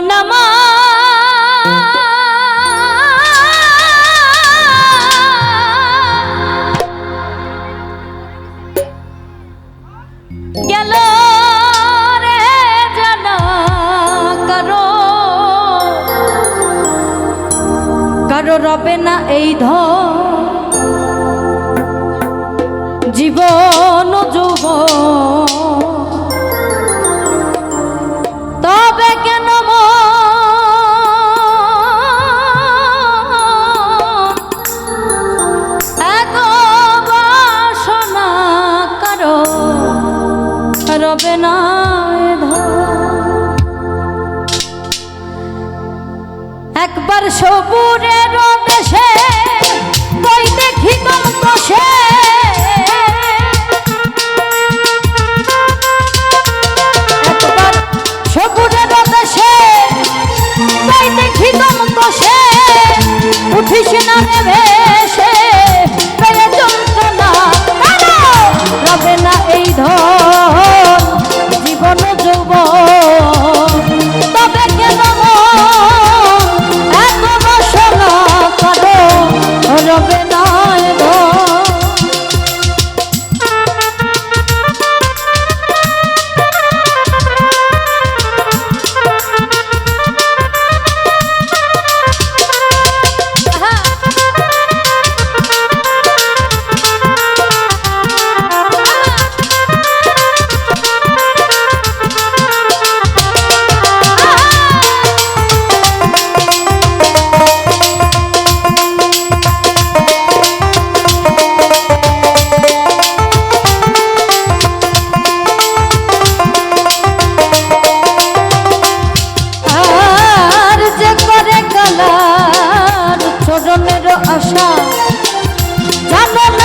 মনামা গেল রে জানা কারও। কারও না এই ধ জীবন যুবন সবুরের দেশে কই দেখি গল্প সে চরণের আশা। জানো